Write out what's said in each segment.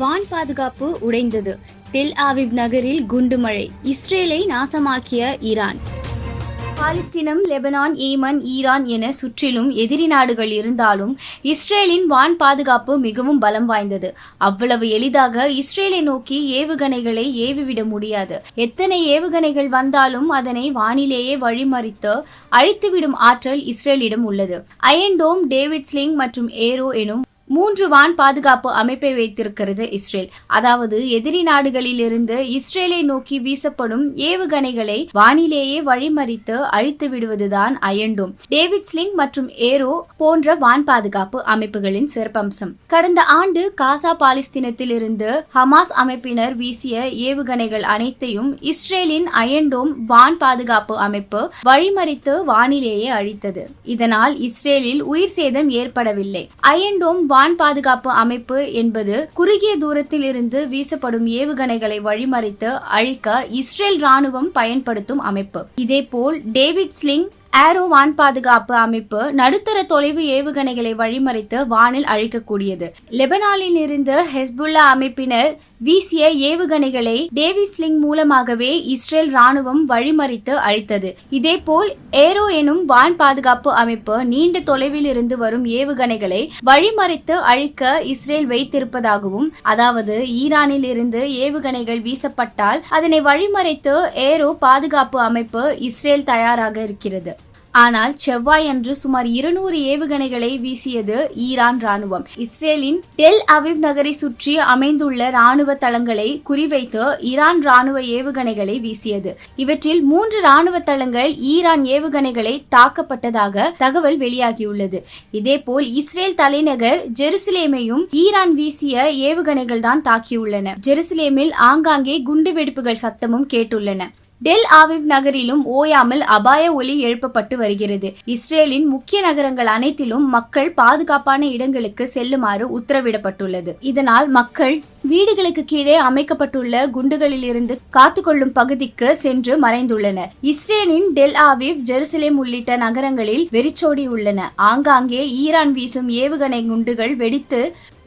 வான் பாதுகாப்பு உடைந்தது. டெல் ஆவிவ் நகரில் குண்டுமழை இஸ்ரேலை நாசமாக்கிய ஈரான். பாலஸ்தீனம் லெபனான் ஈமன் ஈரான் என சுற்றிலும் எதிரி நாடுகள் இருந்தாலும் இஸ்ரேலின் வான் பாதுகாப்பு மிகவும் பலம் வாய்ந்தது. அவ்வளவு எளிதாக இஸ்ரேலை நோக்கி ஏவுகணைகளை ஏவிவிட முடியாது. எத்தனை ஏவுகணைகள் வந்தாலும் அதனை வானிலேயே வழிமறித்து அழித்துவிடும் ஆற்றல் இஸ்ரேலிடம் உள்ளது. அயன்டோம் டேவிட் ஸ்லிங் மற்றும் ஏரோ எனும் மூன்று வான் பாதுகாப்பு அமைப்பை வைத்திருக்கிறது இஸ்ரேல். அதாவது எதிரி நாடுகளில் இருந்து இஸ்ரேலை நோக்கி வீசப்படும் ஏவுகணைகளை வானிலேயே வழிமறித்து அழித்து விடுவதுதான் அயண்டோம். டேவிட் ஸ்லிங் மற்றும் ஏரோ போன்ற வான் பாதுகாப்பு அமைப்புகளின் சிறப்பம்சம். கடந்த ஆண்டு காசா பாலிஸ்தீனத்திலிருந்து ஹமாஸ் அமைப்பினர் வீசிய ஏவுகணைகள் அனைத்தையும் இஸ்ரேலின் அயண்டோம் வான் பாதுகாப்பு அமைப்பு வழிமறித்து வானிலேயே அழித்தது. இதனால் இஸ்ரேலில் உயிர் சேதம் ஏற்படவில்லை. அயண்டோம் வான் பாதுகாப்பு அமைப்பு என்பது குறுகிய தூரத்தில் இருந்து வீசப்படும் ஏவுகணைகளை வழிமறித்து அழிக்க இஸ்ரேல் ராணுவம் பயன்படுத்தும் அமைப்பு. இதேபோல் டேவிட் ஸ்லிங் ஏரோ வான் பாதுகாப்பு அமைப்பு நடுத்தர தொலைவு ஏவுகணைகளை வழிமறித்து வானில் அழிக்கக்கூடியது. லெபனானில் இருந்து ஹெஸ்புல்லா அமைப்பினர் வீசிய ஏவுகணைகளை டேவிஸ்லிங் மூலமாகவே இஸ்ரேல் ராணுவம் வழிமறித்து அழித்தது. இதேபோல் ஏரோ எனும் வான் பாதுகாப்பு அமைப்பு நீண்ட தொலைவில் இருந்து வரும் ஏவுகணைகளை வழிமறித்து அழிக்க இஸ்ரேல் வைத்திருப்பதாகவும் அதாவது ஈரானில் இருந்து ஏவுகணைகள் வீசப்பட்டால் அதனை வழிமறைத்து ஏரோ பாதுகாப்பு அமைப்பு இஸ்ரேல் தயாராக இருக்கிறது. ஆனால் செவ்வாயன்று சுமார் இருநூறு ஏவுகணைகளை வீசியது ஈரான் ராணுவம் இஸ்ரேலின் டெல் அவிவ் நகரை சுற்றி அமைந்துள்ள ராணுவ தளங்களை குறிவைத்து ஈரான் ராணுவ ஏவுகணைகளை வீசியது. இவற்றில் மூன்று ராணுவ தளங்கள் ஈரான் ஏவுகணைகளை தாக்கப்பட்டதாக தகவல் வெளியாகியுள்ளது. இதேபோல் இஸ்ரேல் தலைநகர் ஜெருசலேமையும் ஈரான் வீசிய ஏவுகணைகள் தான் தாக்கியுள்ளன. ஜெருசலேமில் ஆங்காங்கே குண்டுவெடிப்புகள் சத்தமும் கேட்டுள்ளன. டெல் ஆவிவ் நகரிலும் ஓயாமல் அபாய ஒலி எழுப்பப்பட்டு வருகிறது. இஸ்ரேலின் முக்கிய நகரங்கள் அனைத்திலும் மக்கள் பாதுகாப்பான இடங்களுக்கு செல்லுமாறு உத்தரவிடப்பட்டுள்ளது. இதனால் மக்கள் வீடுகளுக்கு கீழே அமைக்கப்பட்டுள்ள குண்டுகளில் இருந்து காத்துக்கொள்ளும் பகுதிக்கு சென்று மறைந்துள்ளனர். இஸ்ரேலின் டெல் ஆவிவ் ஜெருசலேம் உள்ளிட்ட நகரங்களில் வெறிச்சோடி உள்ளன. ஆங்காங்கே ஈரான் வீசும் ஏவுகணை குண்டுகள் வெடித்து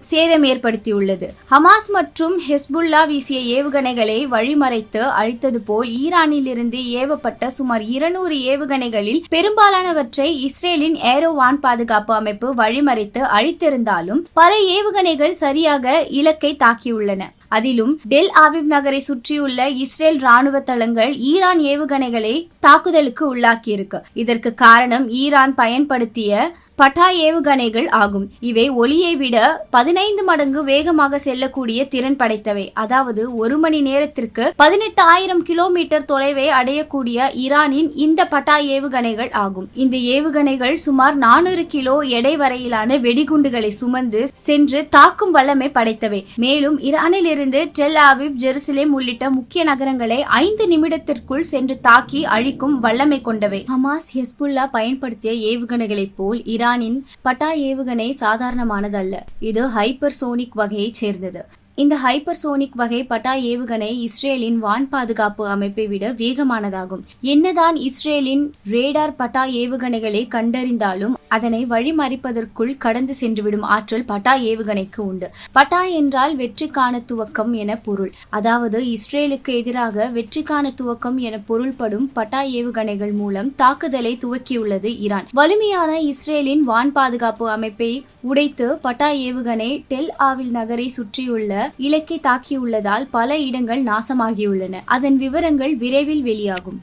சேதம் ஏற்படுத்தியுள்ளது. ஹமாஸ் மற்றும் ஹெஸ்புல்லா வீசிய ஏவுகணைகளை வழிமறைத்து அழித்தது போல் ஈரானில் இருந்து ஏவப்பட்ட சுமார் இருநூறு ஏவுகணைகளில் பெரும்பாலானவற்றை இஸ்ரேலின் ஏரோ வான் பாதுகாப்பு அமைப்பு வழிமறைத்து அழித்திருந்தாலும் பல ஏவுகணைகள் சரியாக இலக்கை தாக்கியுள்ளன. அதிலும் டெல் ஆவிவ் நகரை சுற்றியுள்ள இஸ்ரேல் ராணுவ தளங்கள் ஈரான் ஏவுகணைகளை தாக்குதலுக்கு உள்ளாக்கியிருக்கு. இதற்கு காரணம் ஈரான் பயன்படுத்திய பட்டா ஏவுகணைகள் ஆகும். இவை ஒளியை விட பதினைந்து மடங்கு வேகமாக செல்லக்கூடிய திறன் படைத்தவை. அதாவது ஒரு மணி நேரத்திற்கு பதினெட்டு ஆயிரம் கிலோமீட்டர் தொலைவை அடையக்கூடிய ஈரானின் இந்த பட்டா ஏவுகணைகள் ஆகும். இந்த ஏவுகணைகள் சுமார் நானூறு கிலோ எடை வரையிலான வெடிகுண்டுகளை சுமந்து சென்று தாக்கும் வல்லமை படைத்தவை. மேலும் ஈரானில் இருந்து டெல் ஆவிப் ஜெருசலேம் உள்ளிட்ட முக்கிய நகரங்களை ஐந்து நிமிடத்திற்குள் சென்று தாக்கி அழிக்கும் வல்லமை கொண்டவை. ஹமாஸ் ஹெஸ்புல்லா பயன்படுத்திய ஏவுகணைகளைப் போல் ஈரானின் பட்டா ஏவுகணை சாதாரணமானதல்ல. இது ஹைப்பர்சோனிக் வகையைச் சேர்ந்தது. இந்த ஹைப்பர்சோனிக் வகை பட்டா ஏவுகணை இஸ்ரேலின் வான் பாதுகாப்பு அமைப்பை விட வேகமானதாகும். என்னதான் இஸ்ரேலின் ரேடார் பட்டா ஏவுகணைகளை கண்டறிந்தாலும் அதனை வழிமறிப்பதற்குள் கடந்து சென்றுவிடும் ஆற்றல் பட்டா ஏவுகணைக்கு உண்டு. பட்டா என்றால் வெற்றிக்கான துவக்கம் என பொருள். அதாவது இஸ்ரேலுக்கு எதிராக வெற்றிக்கான துவக்கம் என பொருள்படும் பட்டா ஏவுகணைகள் மூலம் தாக்குதலை துவக்கியுள்ளது ஈரான். வலிமையான இஸ்ரேலின் வான் பாதுகாப்பு அமைப்பை உடைத்து பட்டா ஏவுகணை டெல் ஆவில் நகரை சுற்றியுள்ள இலக்கை தாக்கியுள்ளதால் பல இடங்கள் நாசமாகியுள்ளன. அதன் விவரங்கள் விரைவில் வெளியாகும்.